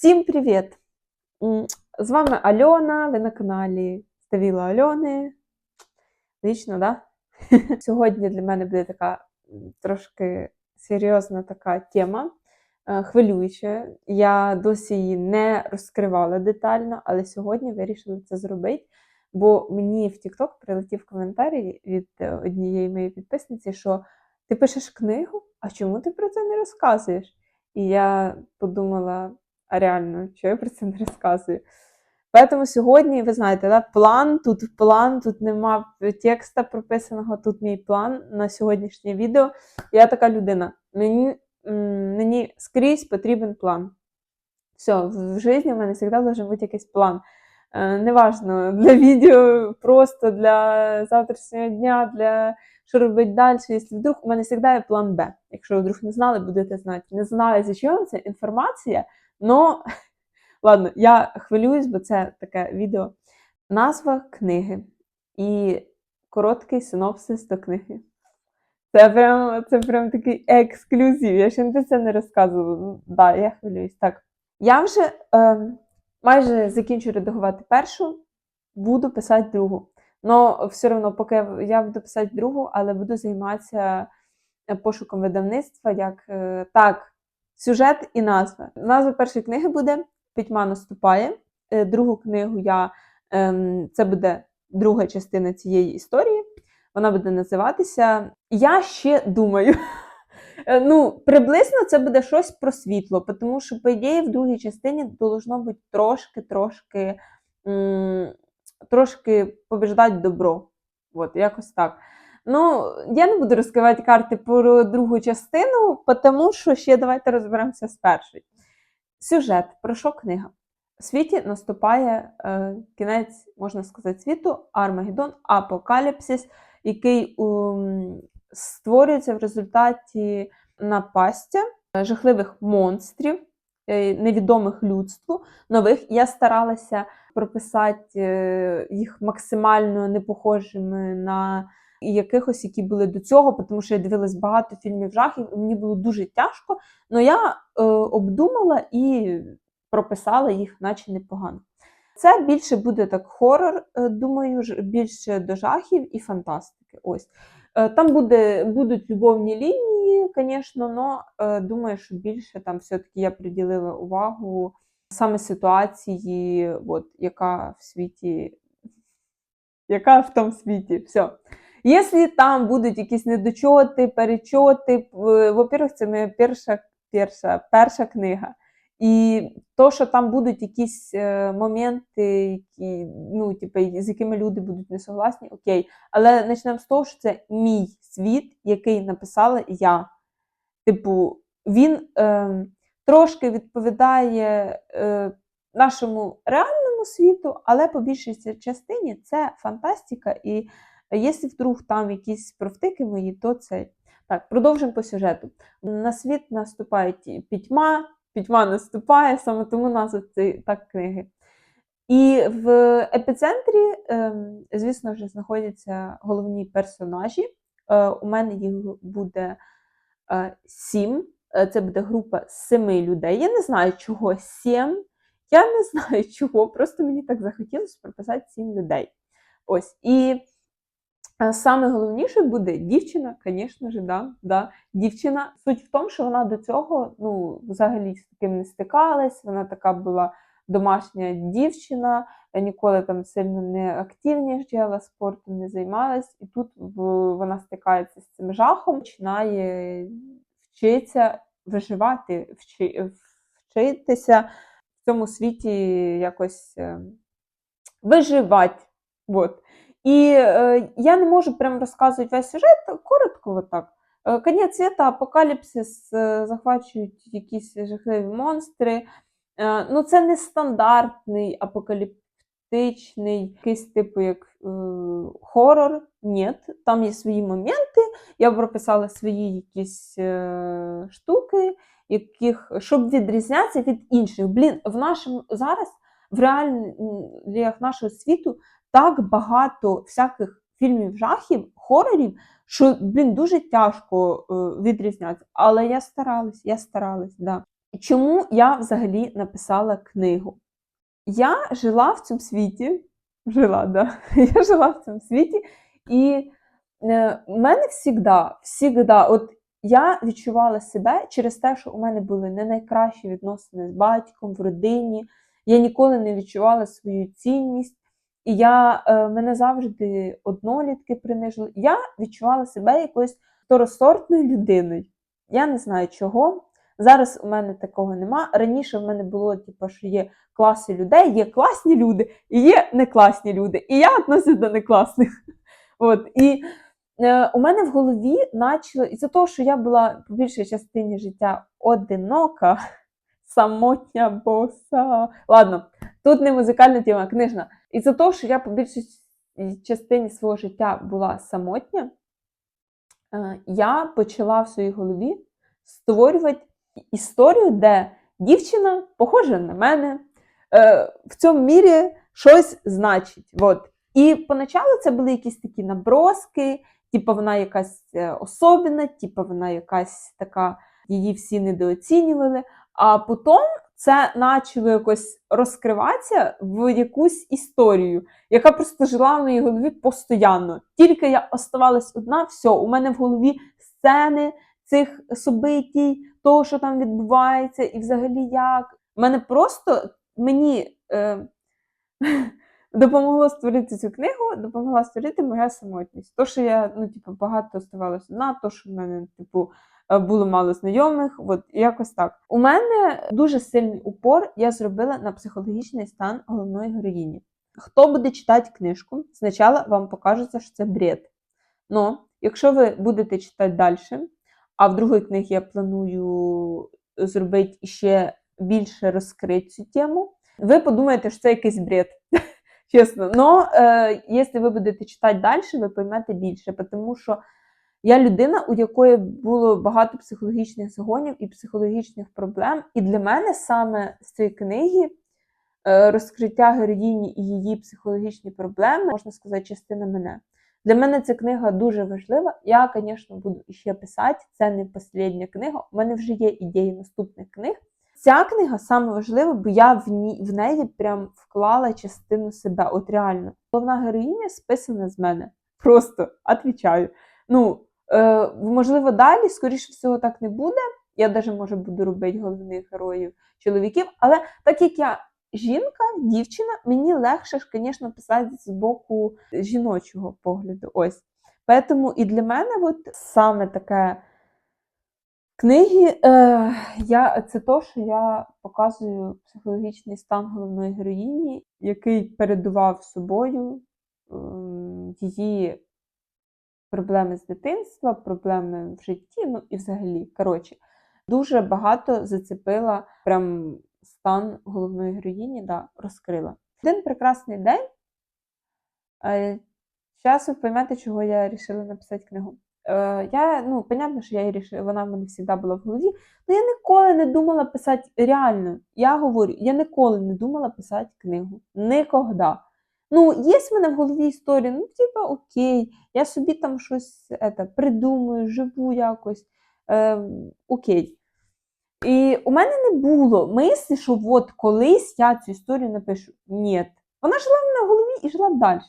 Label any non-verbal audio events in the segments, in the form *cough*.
Всім привіт! З вами Альона, ви на каналі Ставіла Альони. Лічно, да? *laughs* Сьогодні для мене буде така трошки серйозна така тема, е, хвилююча. Я досі її не розкривала детально, але сьогодні вирішила це зробити, бо мені в TikTok прилетів коментарій від е, однієї моєї підписниці, що ти пишеш книгу, а чому ти про це не розказуєш? І я подумала, а реально, що я про це не розказую. Поэтому сьогодні, ви знаєте, да, план, тут план, тут нема текста прописаного, тут мій план на сьогоднішнє відео. Я така людина. Мені, мені скрізь потрібен план. Все, в житті в мене завжди має бути якийсь план. Е, неважно, для відео, просто для завтрашнього дня, для що робити далі. Якщо вдруг у мене завжди є план Б. Якщо ви вдруг не знали, будете знати. Не знаю, за чого це інформація, но *laughs* ладно, я хвилююсь, бо це таке відео. Назва книги і короткий синопсис до книги. Це прям, це прям такий ексклюзив. Я ще ніде це не розказувала. Ну, Да, я хвилююсь. Так. Я вже е, майже закінчу редагувати першу, буду писати другу. Но все одно, поки я буду писати другу, але буду займатися е, пошуком видавництва, як е, так, сюжет і назва. Назва першої книги буде Пітьма наступає. Е, Другу книгу я ем, це буде друга частина цієї історії. Вона буде називатися Я ще думаю. Е, Ну, приблизно це буде щось про світло, тому що, по ідеї, в другій частині должно бути трошки-трошки трошки побіждати добро. От, якось так. Ну, я не буду розкривати карти про другу частину, тому що ще давайте розберемося з першої. Сюжет, про що книга? У світі наступає е, кінець, можна сказати, світу, Армагеддон, апокаліпсис, який ум, створюється в результаті напастя е, жахливих монстрів, е, невідомих людству, нових. Я старалася прописати е, їх максимально не похожими на якихось, які були до цього, тому що я дивилась багато фільмів жахів, і мені було дуже тяжко. Але я е, обдумала і прописала їх, наче непогано. Це більше буде так хорор, е, думаю, більше до жахів і фантастики. Ось. Е, Там буде, будуть любовні лінії, звісно, але думаю, що більше там все-таки я приділила увагу саме ситуації, от, яка в світі, яка в тому світі. Все. Якщо там будуть якісь недочоти, перечоти, во-первых, це моя перша, перша, перша книга. І то, що там будуть якісь е, моменти, які, ну, типу, з якими люди будуть не согласні, окей. Але почнемо з того, що це мій світ, який написала я. Типу, він е, трошки відповідає е, нашому реальному світу, але по більшій частині це фантастика. І якщо вдруг там якісь провтики мої, то це. Так, продовжимо по сюжету. На світ наступає пітьма, пітьма наступає, саме тому назва цієї так книги. І в епіцентрі, ем, звісно ж, знаходяться головні персонажі. Е, У мене їх буде е, сім. Е, Це буде група семи людей. Я не знаю, чого сім. Я не знаю чого, просто мені так захотілося прописати сім людей. Ось. І саме головніше буде дівчина, звісно ж, да, да, дівчина. Суть в тому, що вона до цього ну, взагалі з таким не стикалась, вона така була домашня дівчина, ніколи там сильно не активніша, спортом не займалась. І тут вона стикається з цим жахом, починає вчитися виживати, вчи, вчитися в цьому світі якось е, виживати. І е, я не можу прям розказувати весь сюжет, коротко отак. Е, Конець світа, апокаліпсис, е, захвачують якісь жахливі монстри. Ну, це не стандартний апокаліптичний, якийсь типу як е, хорор. Ні, там є свої моменти. Я прописала свої якісь е, штуки, яких, щоб відрізнятися від інших. Блін, в нашому зараз в реаліях нашого світу так багато всяких фільмів жахів, хорорів, що блін, дуже тяжко е, відрізнятися. Але я старалась, я старалась, да. чому я взагалі написала книгу? Я жила в цьому світі, жила, да. *laughs* Я жила в цьому світі, і е, в мене завжди, всігда, от я відчувала себе через те, що у мене були не найкращі відносини з батьком в родині. Я ніколи не відчувала свою цінність, і я, е, мене завжди однолітки принижили. Я відчувала себе якоюсь второсортною людиною. Я не знаю чого. Зараз у мене такого нема. Раніше в мене було, типу, що є класи людей, є класні люди і є некласні люди. І я относюсь до некласних. *laughs* От. І е, у мене в голові почало, із-за того, що я була по більшій частині життя одинока, самотня боса. Ладно, тут не музикальна тема, а книжна. Із-за того, що я по більшій частині свого життя була самотня, е, я почала в своїй голові створювати історію, де дівчина похожа на мене, е, в цьому мірі щось значить. От. І поначалу це були якісь такі наброски, типу вона якась е, типу вона якась така, її всі недооцінювали. А потім це почало якось розкриватися в якусь історію, яка просто жила в моїй голові постійно. Тільки я оставалась одна, все, у мене в голові сцени цих собитій, того, що там відбувається, і взагалі як. Мене просто мені е, *laughs* допомогло створити цю книгу, допомогла створити моя самотність. То, що я ну, типу, багато оставалася одна, то, що в мене, типу, було мало знайомих, от якось так. У мене дуже сильний упор я зробила на психологічний стан головної героїні. Хто буде читати книжку, спочатку вам покажеться, що це бред. Но якщо ви будете читати далі, а в другій книгі я планую зробити ще більше розкрити цю тему, ви подумаєте, що це якийсь бред. *laughs* Чесно. Но е, якщо ви будете читати далі, ви поймете більше, тому що я людина, у якої було багато психологічних загонів і психологічних проблем. І для мене саме з цієї книги е, розкриття героїні і її психологічні проблеми, можна сказати, частина мене. Для мене ця книга дуже важлива. Я, звісно, буду ще писати. Це не остання книга. У мене вже є ідеї наступних книг. Ця книга саме важлива, бо я в ній в неї прям вклала частину себе. От реально, головна героїня списана з мене. Просто відповідаю. Ну, е, можливо, далі, скоріше всього, так не буде. Я навіть може буду робити головних героїв чоловіків, але так як я жінка, дівчина, мені легше ж, звісно, писати з боку жіночого погляду. Ось. Тому і для мене от саме таке книги, е, я, це то, що я показую психологічний стан головної героїні, який передував собою е, її проблеми з дитинства, проблеми в житті, ну і взагалі. Коротше, дуже багато зацепила прям стан головної героїні, да, розкрила. Один прекрасний день. Зараз ви поймете, чого я вирішила написати книгу. Е, я, ну, понятно, що я її рішила, вона в мене завжди була в голові, але я ніколи не думала писати реально. Я говорю, я ніколи не думала писати книгу. Ніколи. Ну, є в мене в голові історія, ну, типа, окей, я собі там щось это, придумую, живу якось. Е, окей. І у мене не було мислі, що от колись я цю історію напишу. Ні. Вона жила в мене в голові і жила далі.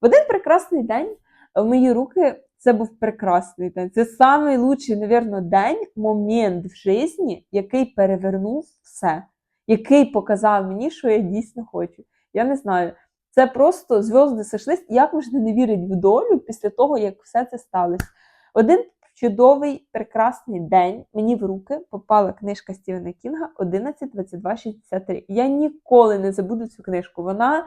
В один прекрасний день в мої руки це був прекрасний день. Це найкращий, мабуть, день, момент в житті, який перевернув все, який показав мені, що я дійсно хочу. Я не знаю. Це просто зв'язки сошлись. Як можна не вірити в долю після того, як все це сталося? Один чудовий, прекрасний день мені в руки попала книжка Стівена Кінга 11.22.63. Я ніколи не забуду цю книжку. Вона,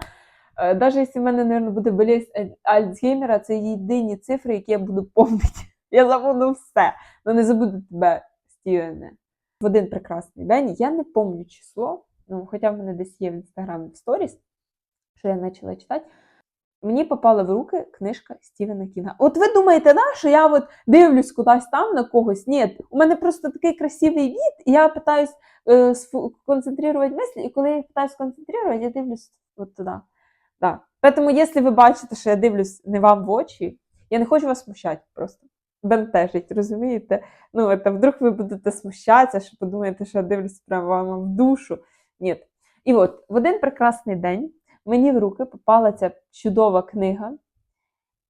навіть якщо в мене, мабуть, буде болість Альцгеймера, це єдині цифри, які я буду пам'ятати. *laughs* Я забуду все. але не забуду тебе, Стівене. В один прекрасний день я не пам'ятаю число, ну, хоча в мене десь є в інстаграмі в сторіс, що я почала читати. Мені попала в руки книжка Стівена Кінга. От ви думаєте, да, що я от дивлюсь кудись там на когось? Ні, у мене просто такий красивий від, і я питаюсь е, сконцентрувати мислі, і коли я питаюсь сконцентрувати, я дивлюсь от туди. Да. Тому, якщо ви бачите, що я дивлюсь не вам в очі, я не хочу вас смущати просто. бентежить, розумієте? Ну, це вдруг ви будете смущатися, що подумаєте, що я дивлюся прямо вам в душу. Ні. І от в один прекрасний день мені в руки попала ця чудова книга,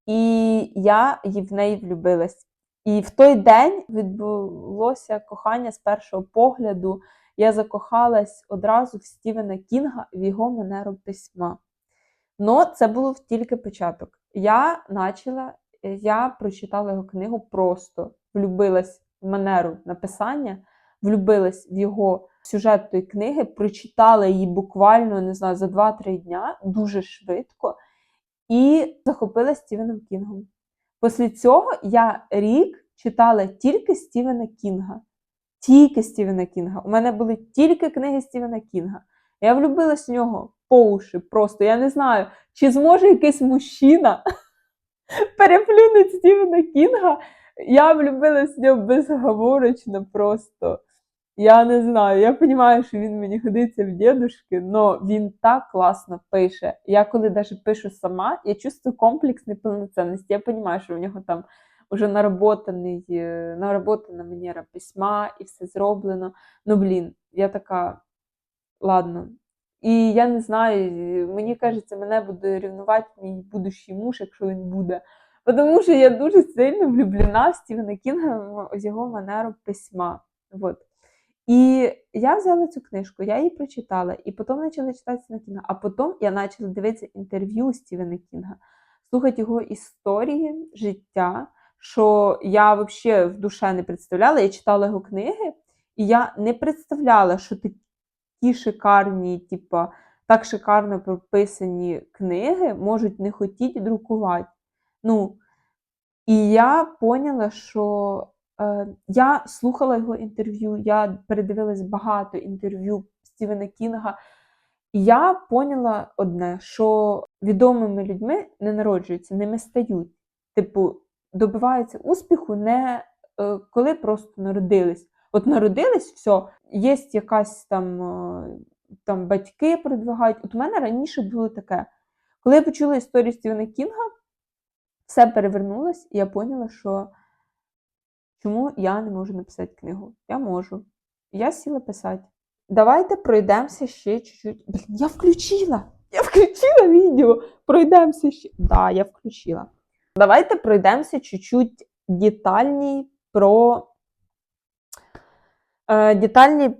і я в неї влюбилась. І в той день відбулося кохання з першого погляду. Я закохалась одразу в Стівена Кінга в його манеру письма. Но це було тільки початок. Я почала, я прочитала його книгу просто влюбилась в манеру написання, влюбилась в його сюжет тої книги, прочитала її буквально не знаю, за 2-3 дня дуже швидко і захопилась Стівеном Кінгом. Після цього я рік читала тільки Стівена Кінга. Тільки Стівена Кінга. У мене були тільки книги Стівена Кінга. Я влюбилась в нього по уші просто. Я не знаю, чи зможе якийсь мужчина *laughs* переплюнути Стівена Кінга. Я влюбилась в нього безговорочно просто. Я не знаю, я розумію, що він мені годиться в дідушки, але він так класно пише. Я коли навіть пишу сама, я чувствую комплекс неповноцінності. Я розумію, що в нього там вже наработаний, е, наработана манера письма і все зроблено. Ну, блін, я така, ладно. І я не знаю, мені кажеться, мене буде рівнувати мій будущий муж, якщо він буде. Тому що я дуже сильно влюблена в Стівена Кінга з його манеру письма. Вот. І я взяла цю книжку, я її прочитала, і потім почала читати Стівена Кінга, а потім я почала дивитися інтерв'ю Стівена Кінга, слухати його історії, життя, що я взагалі в душе не представляла. Я читала його книги, і я не представляла, що такі шикарні, типа, так шикарно прописані книги можуть не хотіти друкувати. Ну, і я поняла, що я слухала його інтерв'ю, я передивилась багато інтерв'ю Стівена Кінга. Я поняла одне, що відомими людьми не народжуються, ними стають. Типу, добиваються успіху не е, коли просто народились. От народились, все, є якась там, е, там батьки продвигають. От у мене раніше було таке. Коли я почула історію Стівена Кінга, все перевернулось, і я поняла, що чому я не можу написати книгу. Я можу. Я сіла писати. Давайте пройдемося ще чуть-чуть. Блін, я включила! Я включила відео. Пройдемося ще. Да, я включила. Давайте пройдемося чуть-чуть детальній про е, детальні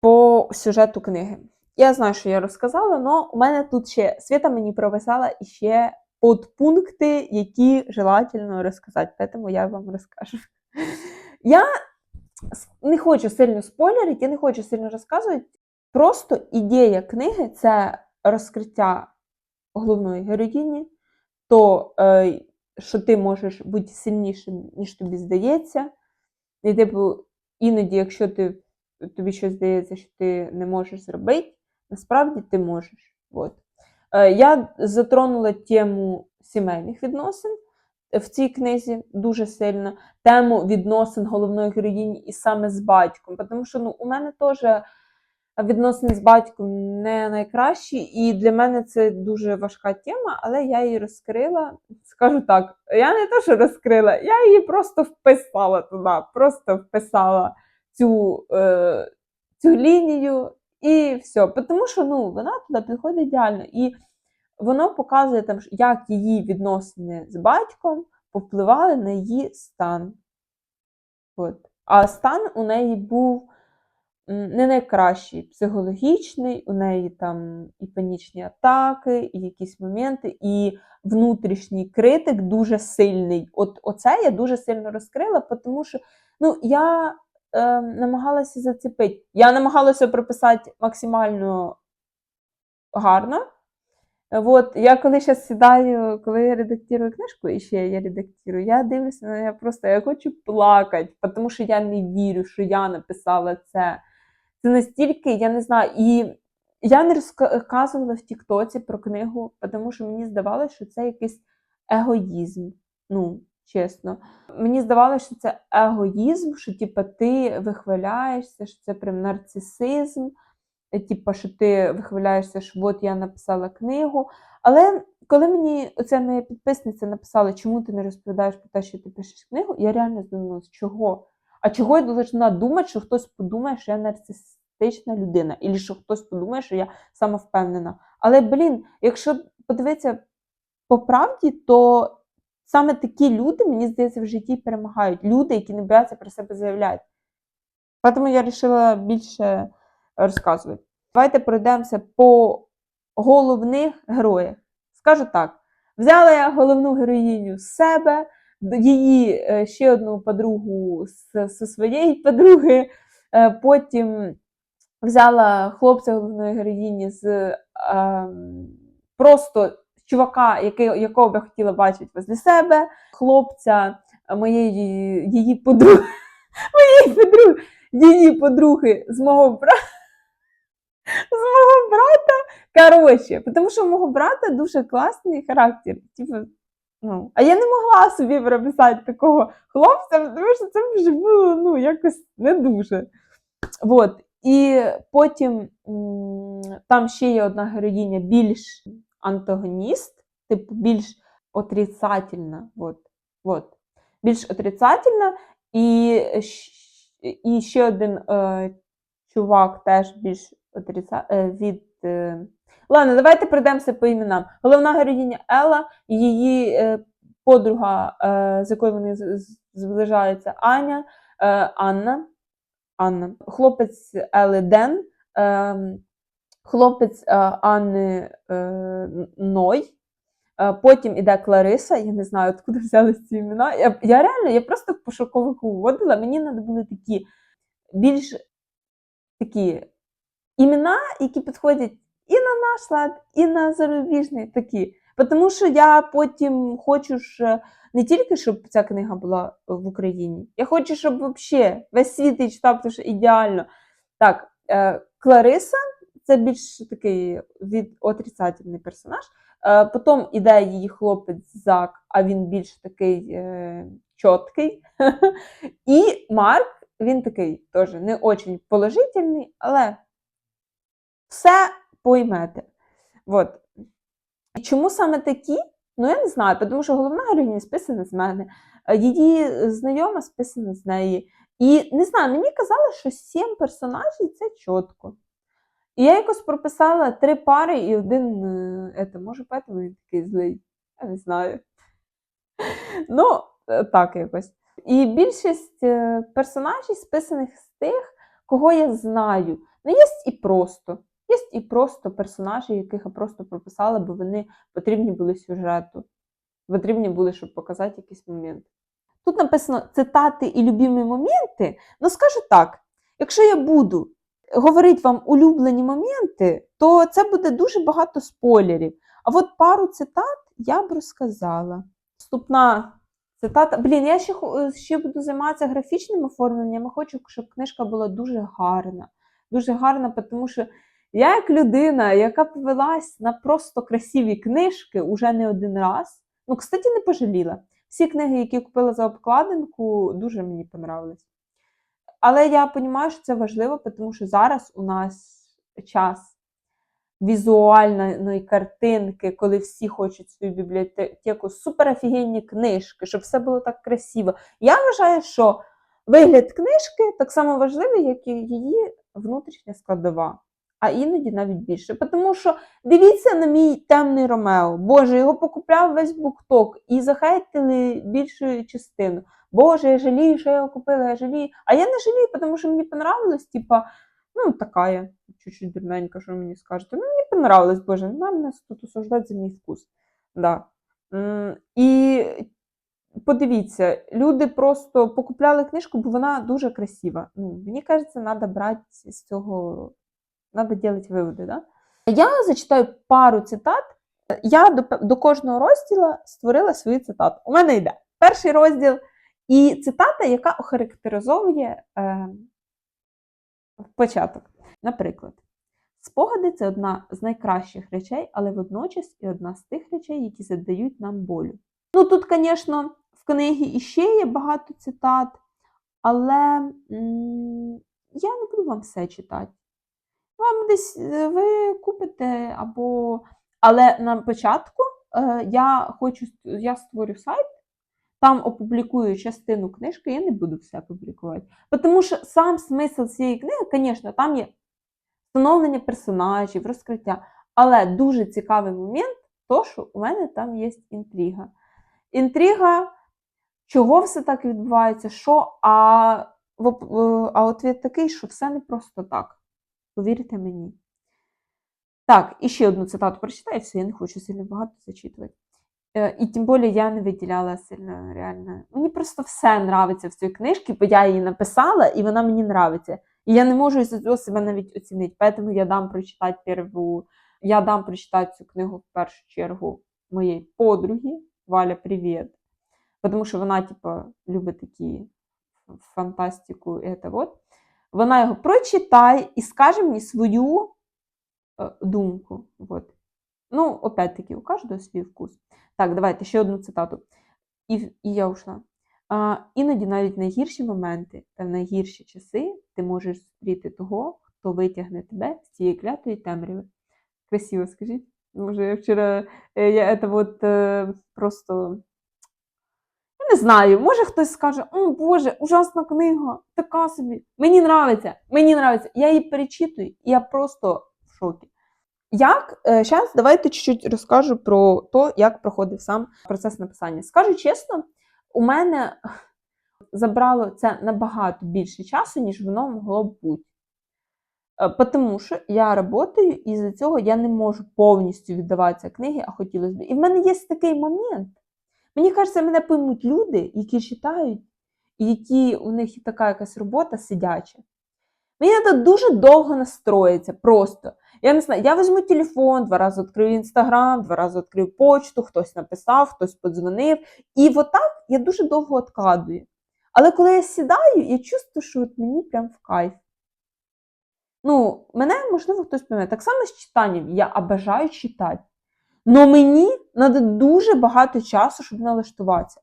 по сюжету книги. Я знаю, що я розказала, але у мене тут ще Свята мені прописала ще подпункти, які желательно розказати, тому я вам розкажу. Я не хочу сильно спойлерити, я не хочу сильно розказувати. Просто ідея книги це розкриття головної героїні, то, е, що ти можеш бути сильнішим, ніж тобі здається. І, типу, іноді, якщо ти, тобі щось здається, що ти не можеш зробити, насправді ти можеш. От. Е, я затронула тему сімейних відносин в цій книзі дуже сильно, тему відносин головної героїні і саме з батьком. Тому що ну, у мене теж відносини з батьком не найкращі, і для мене це дуже важка тема, але я її розкрила. Скажу так, я не те, що розкрила, я її просто вписала туди, просто вписала цю, е, цю лінію. І все. Тому що ну, вона туди підходить ідеально. І воно показує, там, як її відносини з батьком повпливали на її стан. От. А стан у неї був не найкращий психологічний, у неї там і панічні атаки, і якісь моменти, і внутрішній критик дуже сильний. От Оце я дуже сильно розкрила, тому що ну, я е, намагалася зацепити. Я намагалася прописати максимально гарно. От, я коли зараз сідаю, коли я редактую книжку, і ще я редактую, я дивлюся, ну, я просто я хочу плакати, тому що я не вірю, що я написала це. Це настільки, я не знаю, і я не розказувала в Тіктоці про книгу, тому що мені здавалося, що це якийсь егоїзм. Ну, чесно. Мені здавалося, що це егоїзм, що типу, ти вихваляєшся, що це прям нарцисизм, типу, що ти вихваляєшся, що от я написала книгу. Але коли мені оця моя підписниця написала, чому ти не розповідаєш про те, що ти пишеш книгу, я реально задумалась, чого? А чого я должна думати, що хтось подумає, що я нарцисистична людина, і що хтось подумає, що я самовпевнена. Але, блін, якщо подивитися по правді, то саме такі люди, мені здається, в житті перемагають. Люди, які не бояться про себе заявляти. Тому я вирішила більше розказувати. Давайте пройдемося по головних героях. Скажу так: взяла я головну героїню з себе, її е, ще одну подругу зі своєї подруги, е, потім взяла хлопця головної героїні з е, просто чувака, який, якого б я хотіла бачити возле себе, хлопця моєї її подруги, *laughs* моєї подруги, її подруги з мого брата. З мого брата. Коротше, тому що у мого брата дуже класний характер. Типу, ну, а я не могла собі прописати такого хлопця, тому що це вже було ну, якось не дуже. Вот. І потім там ще є одна героїня більш антагоніст, типу більш отрицательна. Вот. Вот. Більш отрицательна, і, і ще один е, чувак теж більш отриця... е, від. Е... Ладно, давайте пройдемося по іменам. Головна героїня Ела, її е, подруга, е, з якою вони зближаються, Аня, е, Анна. Анна. Хлопець Ели Ден, е, хлопець е, Анни е, Ной. Е, Потім іде Клариса, я не знаю, откуда взялися ці імена. Я, я реально, я просто в пошуковику вводила, мені треба були такі більш такі імена, які підходять і на наш лад, і на зарубіжний такі. Тому що я потім хочу ж не тільки, щоб ця книга була в Україні, я хочу, щоб взагалі весь світ її читав, тому що ідеально. Так, Клариса це більш такий від отрицательний персонаж. Е, потім іде її хлопець Зак, а він більш такий е, чіткий. *laughs* І Марк, він такий теж не дуже положительний, але все поймете. Вот. І Чому саме такі? Ну, я не знаю, тому що головна героїня списана з мене, е, її знайома списана з неї. І не знаю, мені казали, що сім персонажів це чітко. І я якось прописала три пари і один, е, ете, може, поэтому він такий злий. Я не знаю. Ну, е, так якось. І більшість е, персонажів списаних з тих, кого я знаю. Ну, є і просто. Є і просто персонажі, яких я просто прописала, бо вони потрібні були сюжету. Потрібні були, щоб показати якийсь момент. Тут написано цитати і любимі моменти. Ну, скажу так: якщо я буду говорити вам улюблені моменти, то це буде дуже багато спойлерів. А от пару цитат я б розказала. Вступна цитата. Блін, я ще, ще буду займатися графічним оформленням. Я хочу, щоб книжка була дуже гарна. Дуже гарна, тому що я, як людина, яка повелась на просто красиві книжки уже не один раз. Ну, кстати, не пожаліла. Всі книги, які купила за обкладинку, дуже мені понравились. Але я розумію, що це важливо, тому що зараз у нас час візуальної картинки, коли всі хочуть свою бібліотеку, суперофігенні книжки, щоб все було так красиво. Я вважаю, що вигляд книжки так само важливий, як і її внутрішня складова, а іноді навіть більше. Тому що дивіться на мій темний Ромео. Боже, його покупляв весь букток і захейтили більшу частину. Боже, я жалію, що я його купила, я жалію. А я не жалію, тому що мені понравилось, типа, ну, така я, чуть-чуть дурненька, що мені скажете. Ну, мені понравилось, Боже, не нас тут осуждати за мій вкус. Да. І подивіться, люди просто покупляли книжку, бо вона дуже красива. Ну, мені кажеться, треба брати з цього, треба робити виводи. Да? Я зачитаю пару цитат. Я до, до кожного розділу створила свою цитату. У мене йде перший розділ і цитата, яка охарактеризовує е, початок. Наприклад, спогади це одна з найкращих речей, але водночас і одна з тих речей, які задають нам болю. Ну тут, звісно, в книгі іще є багато цитат, але м, я не буду вам все читати. Вам десь е, ви купите або. Але на початку е, я хочу, я створю сайт, там опублікую частину книжки, я не буду все публікувати. Тому що сам смисл цієї книги, звісно, там є встановлення персонажів, розкриття. Але дуже цікавий момент, то, що у мене там є інтрига. Інтрига, чого все так відбувається, що, а, в- а ответ такий, що все не просто так. Повірте мені. Так, і ще одну цитату прочитаю, все, я не хочу сильно багато зачитувати. Е, І тим більше я не виділяла сильно реально. Мені просто все нравиться в цій книжці, бо я її написала, і вона мені нравиться. І я не можу із цього себе навіть оцінити. Тому я дам прочитати перву, я дам прочитати цю книгу в першу чергу моїй подругі. Валя, привіт. Тому що вона, типа, любить такі фантастику. І це вот. Вона його прочитає і скаже мені свою е, думку. Вот. Ну, опять-таки, у кожного свій вкус. Так, давайте ще одну цитату. І, і я ушла. А, іноді навіть найгірші моменти та в найгірші часи ти можеш зустріти того, хто витягне тебе з цієї клятої темряви. Красиво, скажіть. Може, я вчора е, я це от е, просто. Не знаю, може хтось скаже, о Боже, ужасна книга, така собі. Мені нравиться, мені нравиться. Я її перечитую, і я просто в шокі. Як зараз давайте чуть-чуть розкажу про те, як проходив сам процес написання. Скажу чесно, у мене забрало це набагато більше часу, ніж воно могло б бути. Е, Тому що я працюю, і з цього я не можу повністю віддаватися книги, а хотілося б. І в мене є такий момент. Мені кажеться, мене поймуть люди, які читають, і які у них така якась робота сидяча. Мені треба дуже довго настроїтися, просто. Я не знаю, я візьму телефон, два рази відкрию інстаграм, два рази відкрию почту, хтось написав, хтось подзвонив. І отак я дуже довго відкладую. Але коли я сідаю, я чувствую, що от мені прям в кайф. Ну, мене, можливо, хтось пам'ятає. Так само з читанням. Я обожаю читати. Но мені треба дуже багато часу, щоб налаштуватися.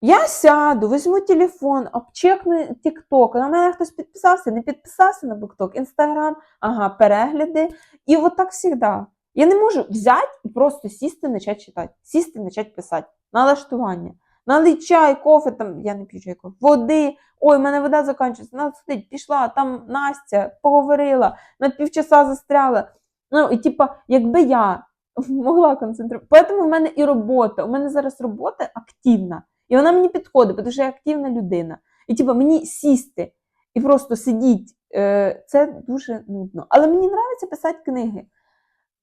Я сяду, візьму телефон, обчекну TikTok, на мене хтось підписався, не підписався на BookTok, Instagram, ага, перегляди. І от так завжди. Я не можу взяти і просто сісти, почати читати, сісти, почати писати. Налаштування. Налий чай, кофе, там, я не п'ю чай, кофе, води. Ой, в мене вода закінчується, сидить, пішла, там Настя поговорила, на півчаса застряла. Ну, і типа, якби я могла концентруватися. Тому в мене і робота. У мене зараз робота активна. І вона мені підходить, тому що я активна людина. І типу, мені сісти і просто сидіти, е, це дуже нудно. Але мені подобається писати книги.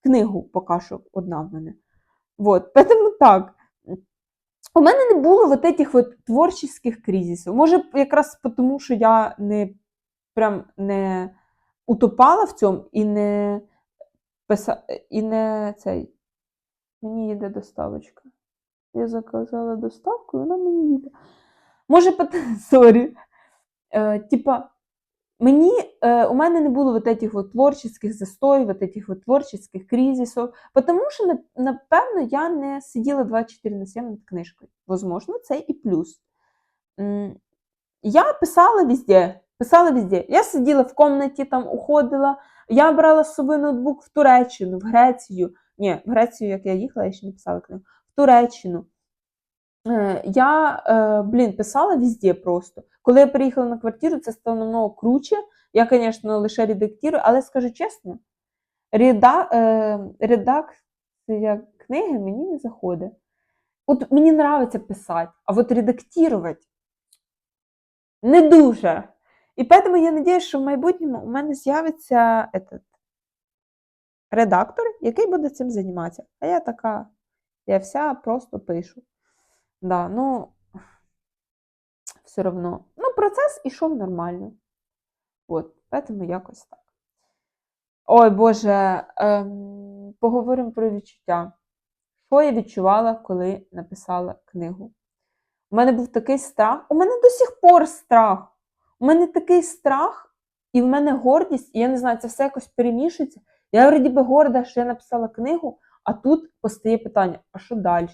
Книгу поки що одна в мене. Вот. Тому так. У мене не було вот этих вот творчих кризисів. Може, якраз тому, що я не прям не утопала в цьому і не писа... і не цей. Мені йде доставочка. Я заказала доставку, і вона мені їде. Може, *laughs* сорі. Е, типа, мені, е, у мене не було вот этих вот творчих застоїв, вот этих вот творчих кризисів, тому що, напевно, я не сиділа 24 на 7 над книжкою. Возможно, це і плюс. Я писала везде, писала везде. Я сиділа в комнаті, там уходила, я брала з собою ноутбук в Туреччину, в Грецію. Ні, в Грецію, як я їхала, я ще не писала книгу. В Туреччину. Е, Я, е, блін, писала везде просто. Коли я приїхала на квартиру, це стало намного круче. Я, звісно, лише редактирую, але скажу чесно, реда, е, редакція книги мені не заходить. От мені подобається писати, а от редактувати не дуже. І тому я сподіваюся, що в майбутньому у мене з'явиться этот, редактор, який буде цим займатися. А я така, я вся просто пишу. Да, ну, все одно. Ну, процес ішов нормально. От, тому якось так. Ой, Боже, ем, поговоримо про відчуття. Що я відчувала, коли написала книгу? У мене був такий страх. У мене до сих пор страх. У мене такий страх, і в мене гордість, і я не знаю, це все якось перемішується. Я вроді би горда, що я написала книгу, а тут постає питання: а що далі?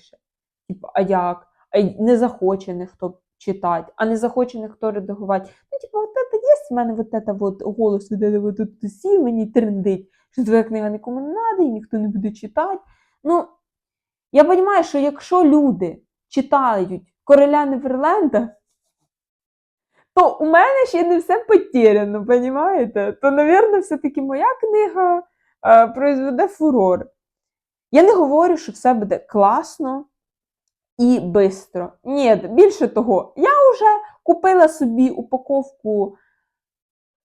Типу, а як? А не захоче ніхто читати, а не захоче ніхто редагувати. Ну, типу, от це є в мене от це от голос этого тут сів, мені трендить, що твоя книга нікому не треба, і ніхто не буде читати. Ну, Я розумію, що якщо люди читають короля Неверленда, то у мене ще не все потеряно, розумієте? То, мабуть, все-таки моя книга е, произведе фурор. Я не говорю, що все буде класно і швидко. Ні, більше того, я вже купила собі упаковку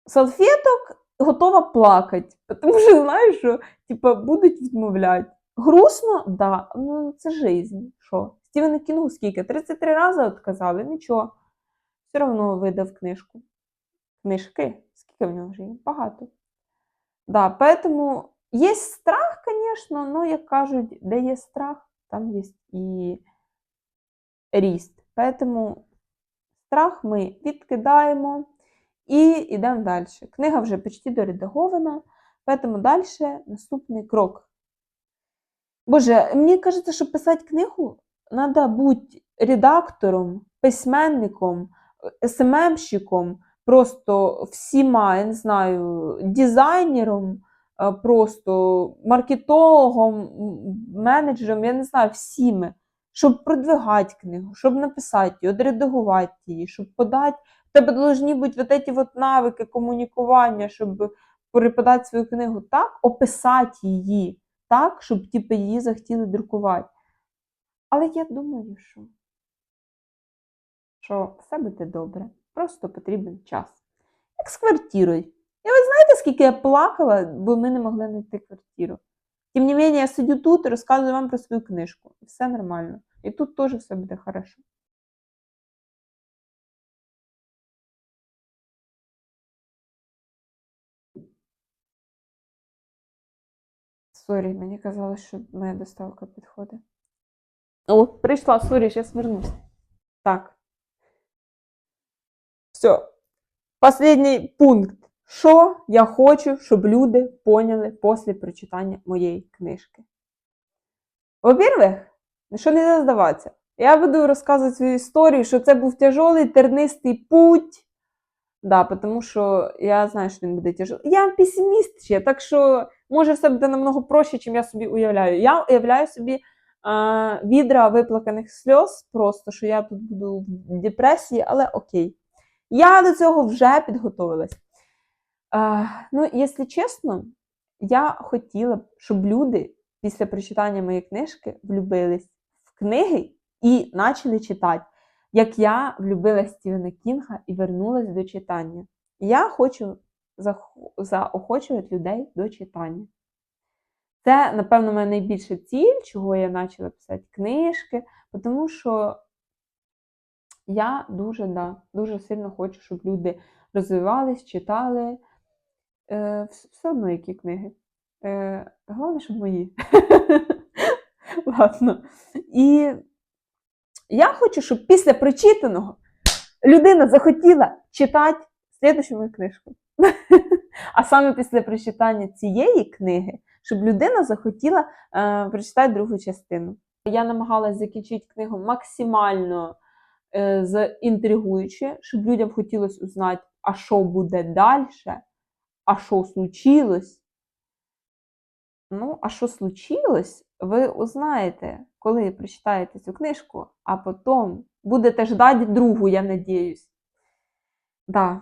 салфеток, готова плакати. Тому що знаю, що типа, будуть відмовляти. Грустно, да, ну це жизнь. Що? Стівену Кінгу скільки? 33 рази відказали, нічого Все одно видав книжку. Книжки. Скільки в нього вже є? Багато. Да, поэтому є страх, звісно, але, як кажуть, де є страх, там є і ріст. Поэтому страх ми відкидаємо і йдемо далі. Книга вже почти доредагована, поэтому далі наступний крок. Боже, мені кажеться, що писати книгу треба бути редактором, письменником, СММщиком, просто всіма, я не знаю, дизайнером, е, просто маркетологом, менеджером, я не знаю, всіми, щоб продвигати книгу, щоб написати її, відредагувати її, щоб подати. В тебе повинні бути вот эти вот навики комунікування, щоб переподати свою книгу так, описати її так, щоб типу, її захотіли друкувати. Але я думаю, що, що все буде добре. Просто потрібен час. Як з квартирою. І ви знаєте, скільки я плакала, бо ми не могли знайти квартиру. Тим не менше, я сидю тут і розказую вам про свою книжку. І все нормально. І тут теж все буде хорошо. Сорі, мені казали, що моя доставка підходить. О, прийшла, сорі, зараз вернусь. Так. Все. Последній пункт. Що я хочу, щоб люди поняли після прочитання моєї книжки? Во-первых, що не здаватися? Я буду розказувати свою історію, що це був тяжелий тернистий путь. Да, тому що я знаю, що він буде тяжелий. Я песиміст ще, так що може все буде намного проще, чим я собі уявляю. Я уявляю собі а, відра виплаканих сльоз, просто що я тут буду в депресії, але окей. Я до цього вже підготовилась. Ну, якщо чесно, я хотіла б, щоб люди після прочитання моєї книжки влюбились в книги і почали читати, як я влюбила Стівена Кінга і вернулась до читання. Я хочу заохочувати людей до читання. Це, напевно, моя найбільша ціль, чого я почала писати книжки, тому що я дуже, да, дуже сильно хочу, щоб люди розвивались, читали. Е, все одно які книги. Е, головне, щоб мої. *laughs* Ладно. І я хочу, щоб після прочитаного людина захотіла читати слідущу мою книжку. *laughs* А саме після прочитання цієї книги, щоб людина захотіла е, прочитати другу частину. Я намагалась закінчити книгу максимально е, заінтригуюче, щоб людям хотілося узнати, а що буде далі, а що случилось. Ну, а що случилось, ви узнаєте, коли прочитаєте цю книжку, а потім будете ждати другу, я надіюсь. Да.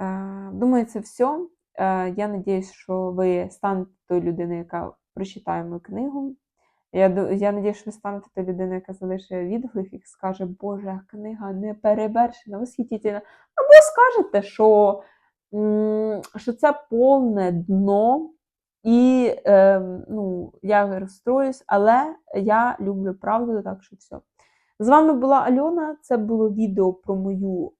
Е, думаю, це все. Е, я надіюсь, що ви станете тою людиною, яка прочитає мою книгу. Я, я надіюсь, що ви станете тою людиною, яка залишить відгук і скаже, Боже, книга не перевершена, восхитительна. Або скажете, що, що це повне дно, і е, ну, я розстроюсь, але я люблю правду, так що все. З вами була Альона. Це було відео про мою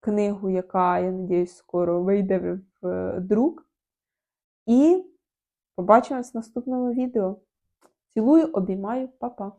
книгу, яка, я надіюсь, скоро вийде в друк. І побачимось в наступному відео. Цілую, обіймаю, па-па.